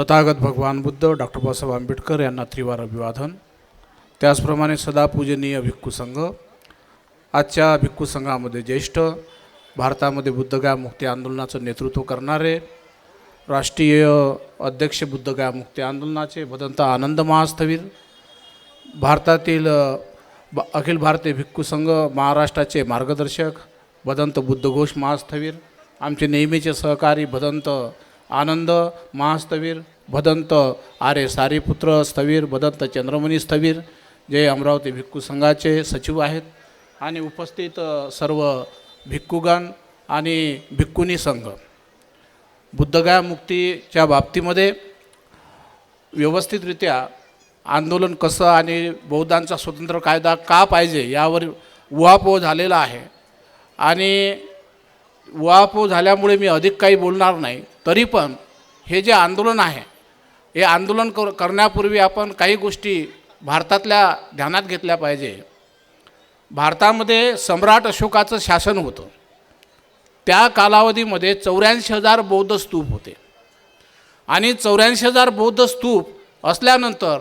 तथागत भगवान बुद्ध डॉक्टर बाबासाहेब आंबेडकर यांना त्रिवार अभिवादन. त्याचप्रमाणे सदापूजनीय भिक्खू संघ. आजच्या भिक्खू संघामध्ये ज्येष्ठ भारतामध्ये बुद्धगया मुक्ती आंदोलनाचं नेतृत्व करणारे राष्ट्रीय अध्यक्ष बुद्धगया मुक्ती आंदोलनाचे भदंत आनंद महास्थवीर भारतातील ब- अखिल भारतीय भिक्खू संघ महाराष्ट्राचे मार्गदर्शक भदंत बुद्धघोष महास्थवीर आमचे नेहमीचे सहकारी भदंत आनंद महास्थवीर भदंत आरे सारीपुत्र स्थवीर भदंत चंद्रमणी स्थवीर जे अमरावती भिक्खू संघाचे सचिव आहेत आणि उपस्थित सर्व भिक्खूगण आणि भिक्खुनी संघ. बुद्धगाय मुक्तीच्या बाबतीमध्ये व्यवस्थितरित्या आंदोलन कसं आणि बौद्धांचा स्वतंत्र कायदा का पाहिजे यावर उहापोह झालेला आहे. आणि उहापोह झाल्यामुळे मी अधिक काही बोलणार नाही. तरी पण हे जे आंदोलन आहे हे आंदोलन कर करण्यापूर्वी आपण काही गोष्टी भारतातल्या ध्यानात घेतल्या पाहिजे. भारतामध्ये सम्राट अशोकाचं शासन होतं. त्या कालावधीमध्ये चौऱ्याऐंशी हजार बौद्ध स्तूप होते. आणि चौऱ्याऐंशी हजार बौद्ध स्तूप असल्यानंतर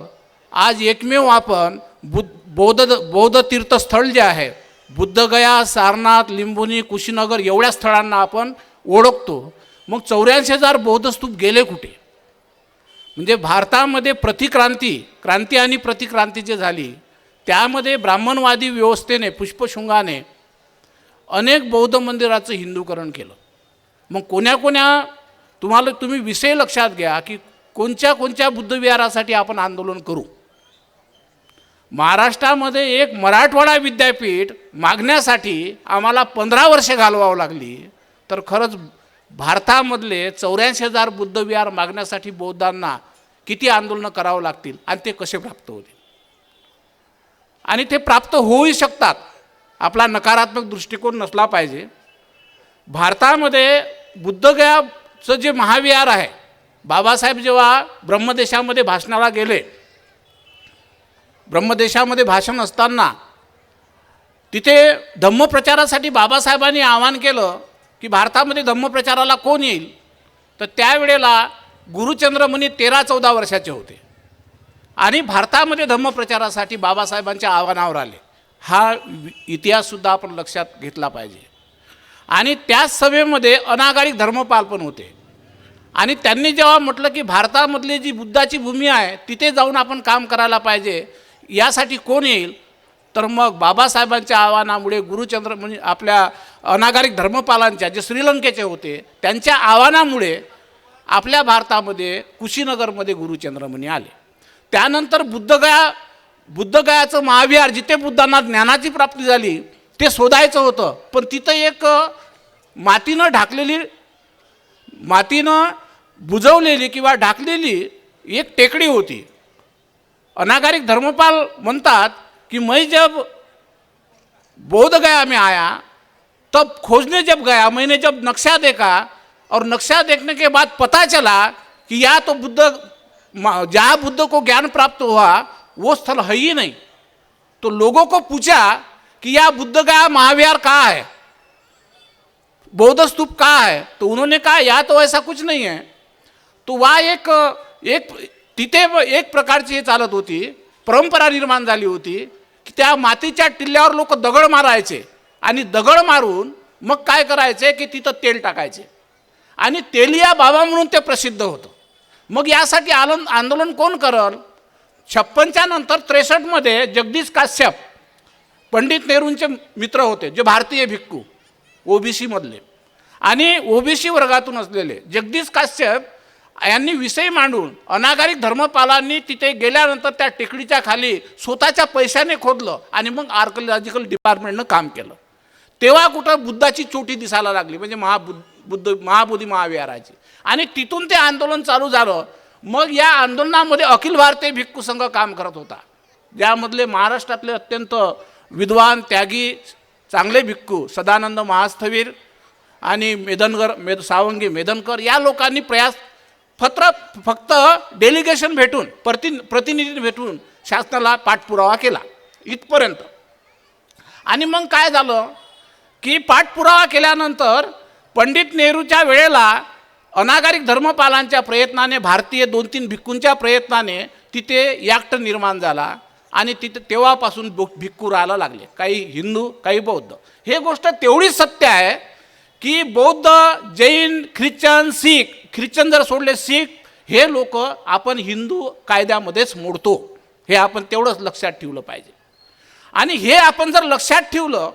आज एकमेव आपण बुद्ध बौद्ध बौद्ध तीर्थस्थळ जे आहे बुद्धगया सारनाथ लिंबुनी कुशीनगर एवढ्या स्थळांना आपण ओळखतो. मग चौऱ्याऐंशी हजार बौद्धस्तूप गेले कुठे? म्हणजे भारतामध्ये प्रतिक्रांती क्रांती आणि प्रतिक्रांती जी झाली त्यामध्ये ब्राह्मणवादी व्यवस्थेने पुष्पशृंगाने अनेक बौद्ध मंदिराचं हिंदूकरण केलं. मग कोण्या कोण्या तुम्हाला तुम्ही विषय लक्षात घ्या की कोणत्या कोणत्या बुद्धविहारासाठी आपण आंदोलन करू? महाराष्ट्रामध्ये एक मराठवाडा विद्यापीठ मागण्यासाठी आम्हाला पंधरा वर्षे घालवावं लागली. तर खरंच भारतामधले चौऱ्याऐंशी हजार बुद्धविहार मागण्यासाठी बौद्धांना किती आंदोलनं करावं लागतील आणि ते कसे प्राप्त होतील? आणि ते प्राप्त होऊही शकतात. आपला नकारात्मक दृष्टिकोन नसला पाहिजे. भारतामध्ये बुद्धगयाचं जे महाविहार आहे बाबासाहेब जेव्हा ब्रह्मदेशामध्ये भाषणाला गेले ब्रह्मदेशामध्ये भाषण असताना तिथे धम्मप्रचारासाठी बाबासाहेबांनी आवाहन केलं की भारतामध्ये धम्मप्रचाराला कोण येईल? तर त्यावेळेला गुरुचंद्रमुनी तेरा चौदा वर्षाचे होते. आणि भारतामध्ये धम्मप्रचारासाठी बाबासाहेबांच्या आव्हानावर आले. हा इतिहाससुद्धा आपण लक्षात घेतला पाहिजे. आणि त्याच सभेमध्ये अनागारिक धर्मपाल पण होते. आणि त्यांनी जेव्हा म्हटलं की भारतामधली जी बुद्धाची भूमी आहे तिथे जाऊन आपण काम करायला पाहिजे यासाठी कोण येईल? तर मग बाबासाहेबांच्या आव्हानामुळे गुरुचंद्र म्हणजे आपल्या अनागारिक धर्मपालांच्या जे श्रीलंकेचे होते त्यांच्या आव्हानामुळे आपल्या भारतामध्ये कुशीनगरमध्ये गुरुचंद्रमणी आले. त्यानंतर बुद्धगया बुद्धगयाचं महाविहार जिथे बुद्धांना ज्ञानाची प्राप्ती झाली ते शोधायचं होतं. पण तिथं एक मातीनं ढाकलेली मातीनं बुजवलेली किंवा ढाकलेली एक टेकडी होती. अनागारिक धर्मपाल म्हणतात की मै जब बौद्धगया गया में आया तब खोजने जब गया मैंने जब नक्शा देखा और नक्शा देखने के बाद पता चला कि या तो बुद्ध जहाँ बुद्ध को ज्ञान प्राप्त हुआ वो स्थल है ही नहीं। तो लोगों को पूछा कि यह बुद्ध गया महाविहार कहाँ है? बौद्ध स्तूप कहाँ है? तो उन्होंने कहा या तो ऐसा कुछ नहीं है। तो वह एक एक तिथे एक प्रकारची हे चालत होती परंपरा निर्माण झाली होती की त्या मातीच्या टिल्ल्यावर लोक दगड मारायचे. आणि दगड मारून मग काय करायचे की तिथं तेल टाकायचे. आणि तेलिया बाबा म्हणून ते प्रसिद्ध होतं. मग यासाठी आलं आंदोलन कोण करल? छप्पनच्या नंतर त्रेसष्टमध्ये जगदीश काश्यप पंडित नेहरूंचे मित्र होते जे भारतीय भिक्खू ओबीसीमधले. आणि ओबीसी वर्गातून असलेले जगदीश काश्यप यांनी विषय मांडून अनागारिक धर्मपालांनी तिथे गेल्यानंतर त्या टेकडीच्या खाली स्वतःच्या पैशाने खोदलं आणि मग आर्कोलॉजिकल डिपार्टमेंटनं काम केलं. तेव्हा कुठं बुद्धाची चोटी दिसायला लागली. म्हणजे महाबुद्ध बुद्ध महाबोधी महाविहाराची. आणि तिथून ते आंदोलन चालू झालं. मग या आंदोलनामध्ये अखिल भारतीय भिक्खू संघ काम करत होता. ज्यामधले महाराष्ट्रातले अत्यंत विद्वान त्यागी चांगले भिक्खू सदानंद महास्थवीर आणि मेदनकर मेद सावंगी मेदनकर या लोकांनी प्रयास फत्र फक्त डेलिगेशन भेटून प्रति प्रतिनिधी भेटून शासनाला पाठपुरावा केला. इथपर्यंत. आणि मग काय झालं? की पाठपुरावा केल्यानंतर पंडित नेहरूच्या वेळेला अनागारिक धर्मपालांच्या प्रयत्नाने भारतीय दोन तीन भिक्खूंच्या प्रयत्नाने तिथे याक्ट निर्माण झाला आणि तिथे तेव्हापासून बो- भिक्खू राहायला लागले. काही हिंदू काही बौद्ध. हे गोष्ट तेवढीच सत्य आहे की बौद्ध जैन ख्रिश्चन शीख ख्रिश्चन जर सोडले शीख हे लोक आपण हिंदू कायद्यामध्येच मोडतो. हे आपण तेवढंच लक्षात ठेवलं पाहिजे. आणि हे आपण जर लक्षात ठेवलं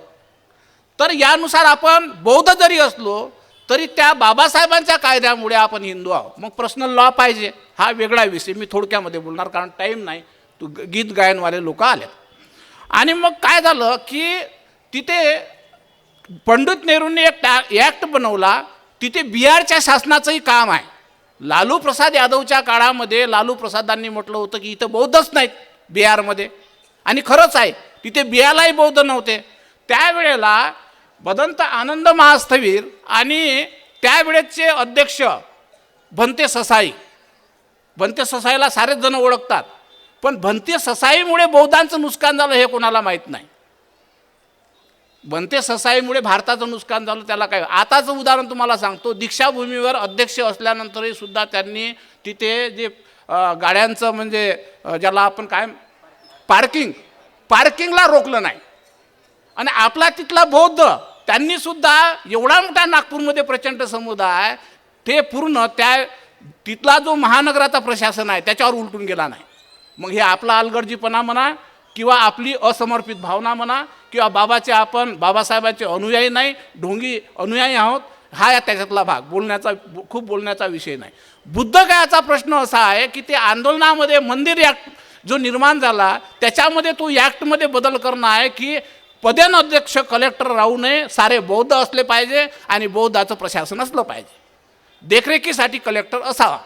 तर यानुसार आपण बौद्ध जरी असलो तरी त्या बाबासाहेबांच्या कायद्यामुळे आपण हिंदू आहोत. मग पर्सनल लॉ पाहिजे हा वेगळा विषय. मी थोडक्यामध्ये बोलणार कारण टाईम नाही. तू गीत गायनवाले लोक आले आणि मग काय झालं की तिथे पंडित नेहरूंनी एक टॅ ॲक्ट बनवला. तिथे बिहारच्या शासनाचंही काम आहे. लालू प्रसाद यादवच्या काळामध्ये लालू प्रसादांनी म्हटलं होतं की इथं बौद्धच नाहीत बिहारमध्ये. आणि खरंच आहे तिथे बिहारलाही बौद्ध नव्हते. त्यावेळेला बदंत आनंद महास्थवीर आणि त्यावेळेचे अध्यक्ष भंते ससाई. भंते ससाईला सारेच जण ओळखतात. पण भंते ससाईमुळे बौद्धांचं नुकसान झालं हे कोणाला माहीत नाही. भंते ससाईमुळे भारताचं नुकसान झालं त्याला काय? आताचं उदाहरण तुम्हाला सांगतो. दीक्षाभूमीवर अध्यक्ष असल्यानंतरही सुद्धा त्यांनी तिथे जे गाड्यांचं म्हणजे ज्याला आपण काय? पार्किंग. पार्किंगला रोखलं नाही. आणि आपला तिथला बौद्ध त्यांनी सुद्धा एवढा मोठा नागपूरमध्ये प्रचंड समुदाय ते पूर्ण त्या तिथला जो महानगराचा प्रशासन आहे त्याच्यावर उलटून गेला नाही. मग हे आपला अलगर्जीपणा म्हणा किंवा आपली असमर्पित भावना म्हणा किंवा बाबाचे आपण बाबासाहेबांचे अनुयायी नाही ढोंगी अनुयायी आहोत हा या त्याच्यातला भाग. बोलण्याचा खूप बोलण्याचा विषय नाही. बुद्धगयाचा प्रश्न असा आहे की ते आंदोलनामध्ये मंदिर ॲक्ट जो निर्माण झाला त्याच्यामध्ये तो ॲक्टमध्ये बदल करणं आहे की पदेनाध्यक्ष कलेक्टर राहू नये सारे बौद्ध असले पाहिजे आणि बौद्धाचं प्रशासन असलं पाहिजे. देखरेखीसाठी कलेक्टर असावा.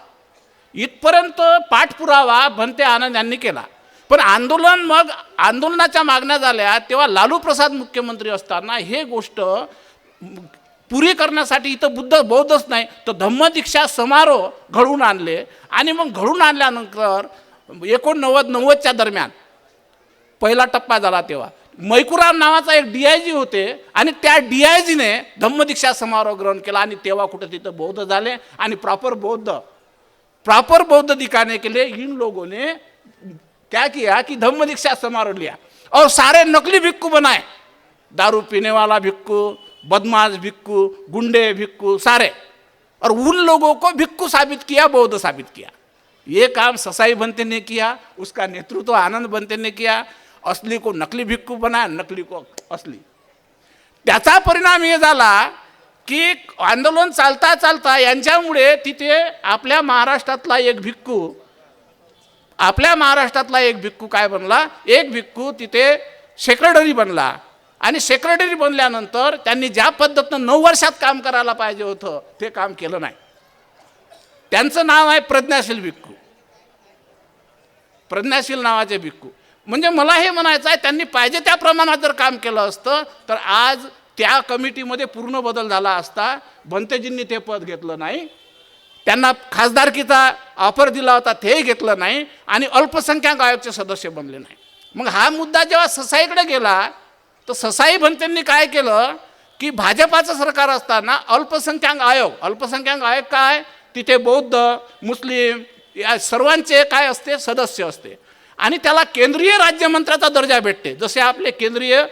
इथपर्यंत पाठपुरावा भंते आनंद यांनी केला. पण आंदोलन मग आंदोलनाच्या मागण्या झाल्या तेव्हा लालू प्रसाद मुख्यमंत्री असताना हे गोष्ट पुरी करण्यासाठी इथं बुद्ध बौद्धच नाही तर धम्मदीक्षा समारोह घडवून आणले. आणि मग घडून आणल्यानंतर एकोणनव्वद नव्वदच्या दरम्यान पहिला टप्पा झाला तेव्हा. मैकुराम नावाचा एक डी आय जी होते आणि त्या डी आय जीने धम्मदीक्षा समारोह ग्रहण केला आणि तेव्हा कुठं तिथं बौद्ध झाले आणि प्रॉपर बौद्ध प्रॉपर बौद्ध दिखाने के लिए इन लोगों ने क्या किया कि धम्म दीक्षा समारोह लिया. और सारे नकली भिक्खू बनाए दारू पीने वाला भिक्खू बदमाश भिक्खू गुंडे भिक्खू सारे. और उन लोगों को भिक्खू साबित किया बौद्ध साबित किया. ये काम ससाई बनते ने किया उसका नेतृत्व आनंद बनते ने किया असली को नकली भिक्खू बना नकली को असली. त्याचा परिणाम हे झाला की आंदोलन चालता चालता यांच्यामुळे तिथे आपल्या महाराष्ट्रातला एक भिक्खू आपल्या महाराष्ट्रातला एक भिक्खू काय बनला? एक भिक्खू तिथे सेक्रेटरी बनला. आणि सेक्रेटरी बनल्यानंतर त्यांनी ज्या पद्धतीनं नऊ वर्षात काम करायला पाहिजे होतं ते काम केलं नाही. त्यांचं नाव आहे प्रज्ञाशील भिक्खू. प्रज्ञाशील नावाचे भिक्खू. म्हणजे मला हे म्हणायचं आहे त्यांनी पाहिजे त्या प्रमाणात जर काम केलं असतं तर आज त्या कमिटीमध्ये पूर्ण बदल झाला असता भंतेजींनी ते पद घेतलं नाही त्यांना खासदारकीचा ऑफर दिला होता तेही घेतलं नाही आणि अल्पसंख्याक आयोगचे सदस्य बनले नाही. मग हा मुद्दा जेव्हा ससाईकडे गेला तर ससाई भंतेंनी काय केलं की भाजपाचं सरकार असताना अल्पसंख्याक आयोग अल्पसंख्याक आयोग काय? तिथे बौद्ध मुस्लिम या सर्वांचे काय असते? सदस्य असते. आणि त्याला केंद्रीय राज्यमंत्र्याचा दर्जा भेटते. जसे आपले केंद्रीय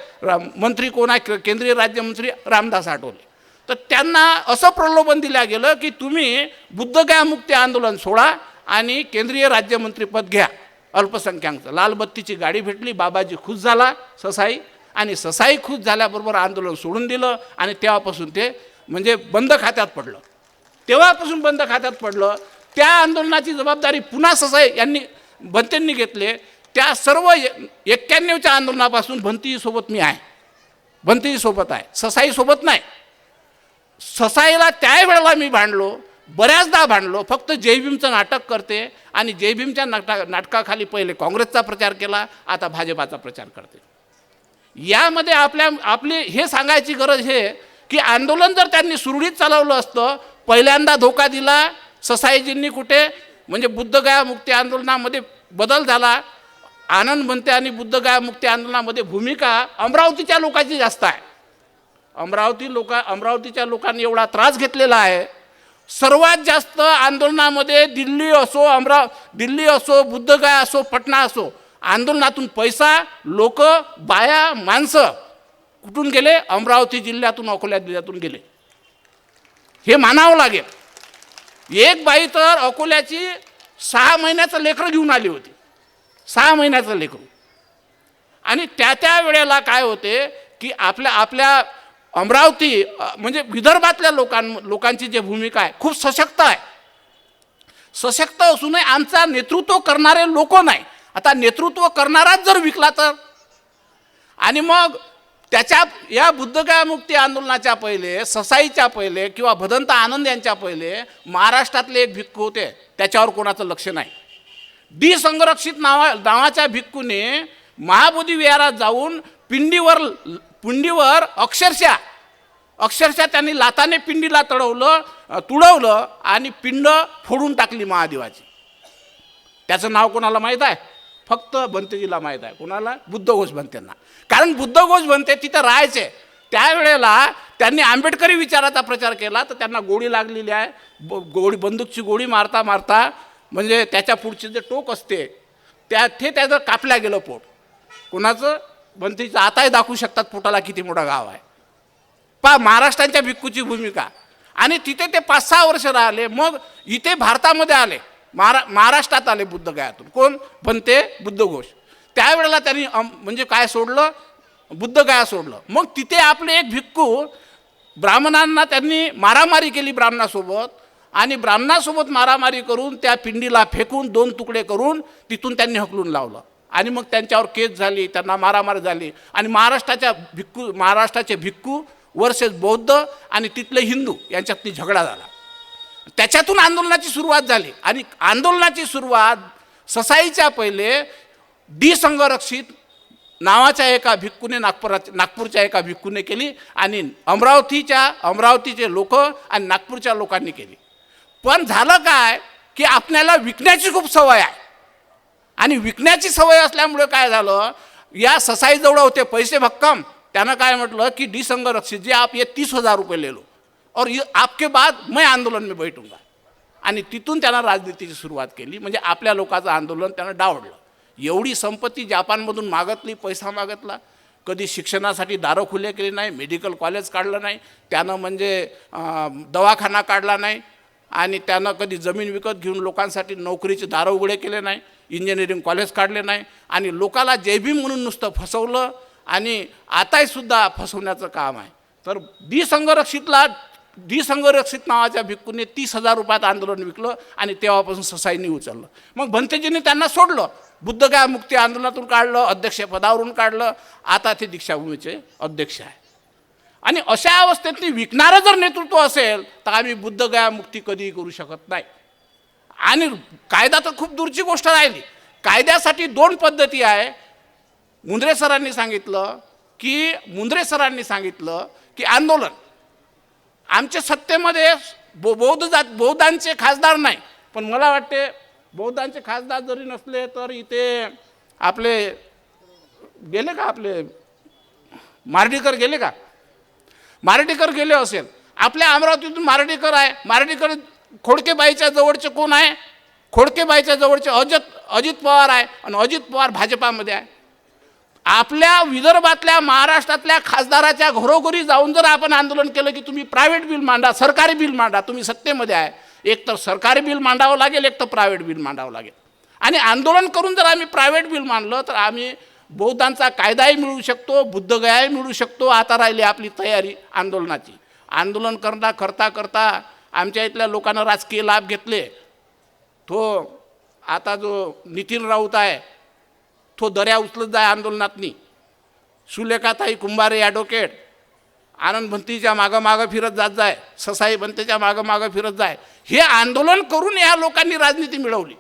मंत्री कोण आहे? केंद्रीय राज्यमंत्री रामदास आठवले. तर त्यांना असं प्रलोभन दिलं गेलं की तुम्ही बुद्धगयामुक्ती आंदोलन सोडा आणि केंद्रीय राज्यमंत्रीपद घ्या. अल्पसंख्याकचं. लालबत्तीची गाडी भेटली बाबाजी खुश झाला ससाई. आणि ससाई खुश झाल्याबरोबर आंदोलन सोडून दिलं आणि तेव्हापासून ते म्हणजे बंद खात्यात पडलं. तेव्हापासून बंद खात्यात पडलं. त्या आंदोलनाची जबाबदारी पुन्हा ससाई यांनी भंतेंनी घेतले त्या सर्व एक्क्याण्णवच्या आंदोलनापासून भंतीसोबत मी आहे. भंतीसोबत आहे. ससाईसोबत नाही. ससाईला त्यावेळेला मी भांडलो बऱ्याचदा भांडलो फक्त जयभीमचं नाटक करते आणि जयभीमच्या नाटका नाटकाखाली पहिले काँग्रेसचा प्रचार केला आता भाजपाचा प्रचार करते. यामध्ये आपल्या आपली हे सांगायची गरज हे की आंदोलन जर त्यांनी सुरळीत चालवलं असतं पहिल्यांदा धोका दिला ससाईजींनी कुठे म्हणजे बुद्धगया मुक्ती आंदोलनामध्ये बदल झाला. आनंद म्हणते आणि बुद्धगया मुक्ती आंदोलनामध्ये भूमिका अमरावतीच्या लोकांची जास्त आहे. अमरावती लोक अमरावतीच्या लोकांनी एवढा त्रास घेतलेला आहे. सर्वात जास्त आंदोलनामध्ये दिल्ली असो अमरा दिल्ली असो बुद्धगया असो पटना असो आंदोलनातून पैसा लोक बाया माणसं कुठून गेले? अमरावती जिल्ह्यातून अकोला जिल्ह्यातून गेले. हे मानावं लागेल. एक बाई तर अकोल्याची सहा महिन्याचं लेकरं घेऊन आली होती. सहा महिन्याचं लेकरू. आणि त्या त्या वेळेला काय होते की आपल्या आपल्या अमरावती म्हणजे विदर्भातल्या लोकां लोकांची जी भूमिका आहे खूप सशक्त आहे. सशक्त असूनही आमचा नेतृत्व करणारे लोक नाही. आता नेतृत्व करणाराच जर विकला तर. आणि मग त्याच्या या बुद्धगया मुक्ती आंदोलनाच्या पहिले ससाईच्या पहिले किंवा भदंत आनंद यांच्या पहिले महाराष्ट्रातले एक भिक्खू होते. त्याच्यावर कोणाचं लक्ष नाही. डी संरक्षित नावा नावाच्या भिक्खूने महाबोधी विहारात जाऊन पिंडीवर पिंडीवर अक्षरशः अक्षरशः त्यांनी लाताने पिंडीला तडवलं तुडवलं आणि पिंड फोडून टाकली महादेवाची. त्याचं नाव कोणाला माहीत आहे? फक्त बनतेजीला माहीत आहे. कोणाला? बुद्धघोष बनतेंना. कारण बुद्धघोष बनते तिथं राहायचे. त्यावेळेला त्यांनी आंबेडकरी विचाराचा प्रचार केला तर त्यांना गोळी लागलेली आहे. ब गोळी बंदूकची गोळी मारता मारता म्हणजे त्याच्या पुढचे जे टोक असते त्या ते त्याचं कापल्या गेलं पोट. कोणाचं? बनतेचं आताही दाखवू शकतात पोटाला किती मोठा गाव आहे. पा महाराष्ट्रांच्या भिक्कूची भूमिका. आणि तिथे ते पाच सहा वर्ष राहिले मग इथे भारतामध्ये आले. महारा महाराष्ट्रात आले बुद्धगयातून कोण? बनते बुद्धघोष त्यावेळेला त्यांनी म्हणजे काय सोडलं? बुद्धगया सोडलं. मग तिथे आपले एक भिक्खू ब्राह्मणांना त्यांनी मारामारी केली ब्राह्मणासोबत आणि ब्राह्मणासोबत मारामारी करून त्या पिंडीला फेकून दोन तुकडे करून तिथून त्यांनी हकलून लावलं. आणि मग त्यांच्यावर केस झाली त्यांना मारामारी झाली. आणि महाराष्ट्राच्या भिक्खू महाराष्ट्राचे भिक्खू वर्सेस बौद्ध आणि तिथले हिंदू यांच्यातनी झगडा झाला. त्याच्यातून आंदोलनाची सुरुवात झाली. आणि आंदोलनाची सुरुवात ससाईच्या पहिले डी संघरक्षित नावाच्या एका भिक्खूने नागपुरात नागपूरच्या एका भिक्कूने केली आणि अमरावतीच्या अमरावतीचे लोक आणि नागपूरच्या लोकांनी केली. पण झालं काय की आपल्याला विकण्याची खूप सवय आहे. आणि विकण्याची सवय असल्यामुळे काय झालं या ससाईजवळ होते पैसे भक्कम. त्यानं काय म्हटलं की डी संघरक्षित जे आप ये तीस हजार रुपये ले और ये आपके बाद मैं आंदोलन में बैठूंगा। आणि तिथून त्यांना राजनीतीची सुरुवात केली. म्हणजे आपल्या लोकांचं आंदोलन त्यानं डावडलं. एवढी संपत्ती जापानमधून मागतली पैसा मागतला. कधी शिक्षणासाठी दारं खुले केले नाही मेडिकल कॉलेज काढलं नाही. त्यानं म्हणजे दवाखाना काढला नाही. आणि त्यानं कधी जमीन विकत घेऊन लोकांसाठी नोकरीचे दारं उघडे केले नाही इंजिनिअरिंग कॉलेज काढले नाही. आणि लोकाला जयभीम म्हणून नुसतं फसवलं. आणि आताही सुद्धा फसवण्याचं काम आहे. तर दिसंगरक्षितला संघरक्षितला नावाच्या भिक्कूने तीस हजार रुपयात आंदोलन विकलं आणि तेव्हापासून ससाईंनी उचललं. मग भंतेजींनी त्यांना सोडलं. बुद्धगया मुक्ती आंदोलनातून काढलं अध्यक्षपदावरून काढलं. आता ते दीक्षाभूमीचे अध्यक्ष आहे. आणि अशा अवस्थेतली विकणारं जर नेतृत्व असेल तर आम्ही बुद्धगया मुक्ती कधीही करू शकत नाही. आणि कायदा तर खूप दूरची गोष्ट राहिली. कायद्यासाठी दोन पद्धती आहे. मुंद्रे सरांनी सांगितलं की मुंद्रे सरांनी सांगितलं की आंदोलन आमच्या सत्तेमध्ये बौ बौद्ध जात बौद्धांचे खासदार नाही. पण मला वाटते बौद्धांचे खासदार जरी नसले तर इथे आपले गेले का आपले? मार्डीकर गेले का? मार्डीकर गेले असेल. आपल्या अमरावतीतून मार्डीकर आहे. मार्डीकर खोडकेबाईच्या जवळचे कोण आहे? खोडकेबाईच्या जवळचे अजित अजित पवार आहे. आणि अजित पवार भाजपामध्ये आहे. आपल्या विदर्भातल्या महाराष्ट्रातल्या खासदाराच्या घरोघरी जाऊन जर आपण आंदोलन केलं की तुम्ही प्रायव्हेट बिल मांडा सरकारी बिल मांडा तुम्ही सत्तेमध्ये आहे. एक तर सरकारी बिल मांडावं लागेल एक तर प्रायव्हेट बिल मांडावं लागेल. आणि आंदोलन करून जर आम्ही प्रायव्हेट बिल मांडलं तर आम्ही बौद्धांचा कायदाही मिळू शकतो बुद्धगयाही मिळू शकतो. आता राहिली आपली तयारी आंदोलनाची. आंदोलन करता करता करता आमच्या इथल्या लोकांना राजकीय लाभ घेतले. तो आता जो नितीन राऊत आहे तो दर्या उचलत जाय आंदोलनातनी. सुलेखाताई कुंभारे ॲडव्होकेट आनंद भंतीच्या मागं मागं फिरत जात जाय ससाई भंतेच्या मागं मागं फिरत जाय. हे आंदोलन करून या लोकांनी राजनीती मिळवली.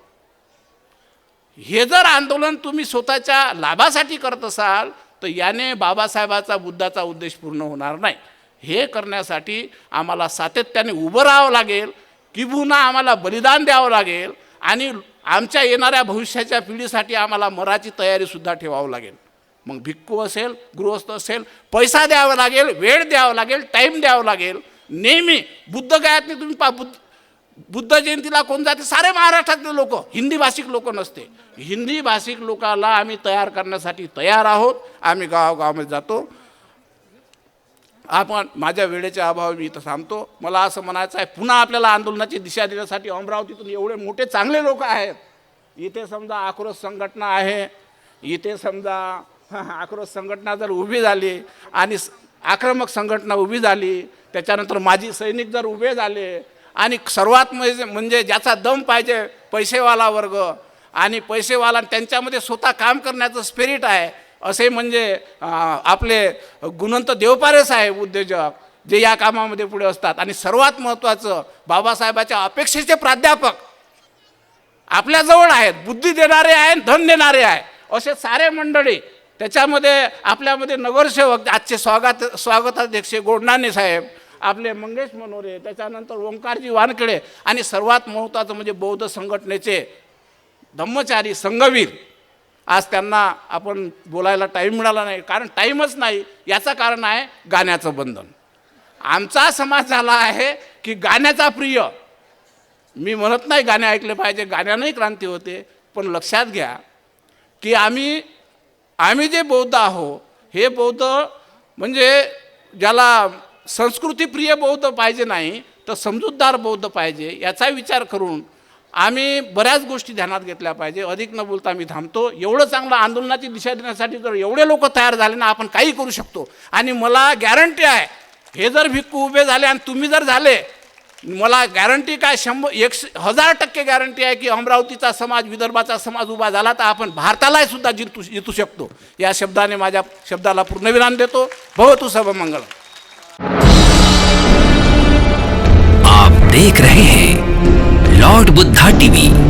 हे जर आंदोलन तुम्ही स्वतःच्या लाभासाठी करत असाल तर याने बाबासाहेबाचा बुद्धाचा उद्देश पूर्ण होणार नाही. हे करण्यासाठी आम्हाला सातत्याने उभं राहावं लागेल किंबहुना आम्हाला बलिदान द्यावं लागेल आणि आमच्या येणाऱ्या भविष्याच्या पिढीसाठी आम्हाला मराची तयारीसुद्धा ठेवावं लागेल. मग भिक्खू असेल गृहस्थ असेल पैसा द्यावा लागेल वेळ द्यावा लागेल टाईम द्यावा लागेल. नेहमी बुद्धगयातनी तुम्ही पा बुद्ध बुद्ध जयंतीला कोण जाते? सारे महाराष्ट्रातले लोक हिंदी भाषिक लोक नसते. हिंदी भाषिक लोकाला आम्ही तयार करण्यासाठी तयार आहोत. आम्ही गावागावामध्ये जातो. आपण माझ्या वेळेच्या अभावी मी इथं थांबतो. मला असं म्हणायचं आहे पुन्हा आपल्याला आंदोलनाची दिशा देण्यासाठी अमरावतीतून एवढे मोठे चांगले लोक आहेत. इथे समजा आक्रोश संघटना आहे. इथे समजा आक्रोश संघटना जर उभी झाली आणि स- आक्रमक संघटना उभी झाली त्याच्यानंतर माजी सैनिक जर उभे झाले आणि सर्वात म्हणजे म्हणजे ज्याचा दम पाहिजे पैसेवाला वर्ग आणि पैसेवाला त्यांच्यामध्ये स्वतः काम करण्याचं स्पिरिट आहे असे म्हणजे आपले गुणवंत देवपारे साहेब उद्योजक जे या कामामध्ये पुढे असतात. आणि सर्वात महत्त्वाचं बाबासाहेबाच्या अपेक्षेचे प्राध्यापक आपल्याजवळ आहेत बुद्धी देणारे आहे धन देणारे आहे. असे सारे मंडळी त्याच्यामध्ये आपल्यामध्ये नगरसेवक आजचे स्वागत स्वागताध्यक्ष गोडनाने साहेब आपले मंगेश मनोरे त्याच्यानंतर ओंकारजी वानखेडे आणि सर्वात महत्त्वाचं म्हणजे बौद्ध संघटनेचे धम्मचारी संघवीर आज त्यांना आपण बोलायला टाईम मिळाला नाही. कारण टाईमच नाही. याचं कारण आहे गाण्याचं बंधन. आमचा समाज झाला आहे की गाण्याचा प्रिय. मी म्हणत नाही गाणे ऐकले पाहिजे. गाण्यानंही क्रांती होते. पण लक्षात घ्या की आम्ही आम्ही जे बौद्ध आहो हे बौद्ध म्हणजे ज्याला संस्कृतीप्रिय बौद्ध पाहिजे नाही तर समजूतदार बौद्ध पाहिजे याचा विचार करून आम्ही बऱ्याच गोष्टी ध्यानात घेतल्या पाहिजे. अधिक न बोलता मी थांबतो. एवढं चांगलं आंदोलनाची दिशा देण्यासाठी जर एवढे लोक तयार झाले ना आपण काही करू शकतो. आणि मला गॅरंटी आहे हे जर भिक्कू उभे झाले आणि तुम्ही जर झाले मला गॅरंटी काय? शंभर एक हजार टक्के गॅरंटी आहे की अमरावतीचा समाज विदर्भाचा समाज उभा झाला तर आपण भारतालाही सुद्धा जिंतू जितू शकतो. या शब्दाने माझ्या शब्दाला पूर्णविराम देतो. भवतु सभा मंगळ आप देख रहे हैं लॉर्ड बुद्धा टीव्ही.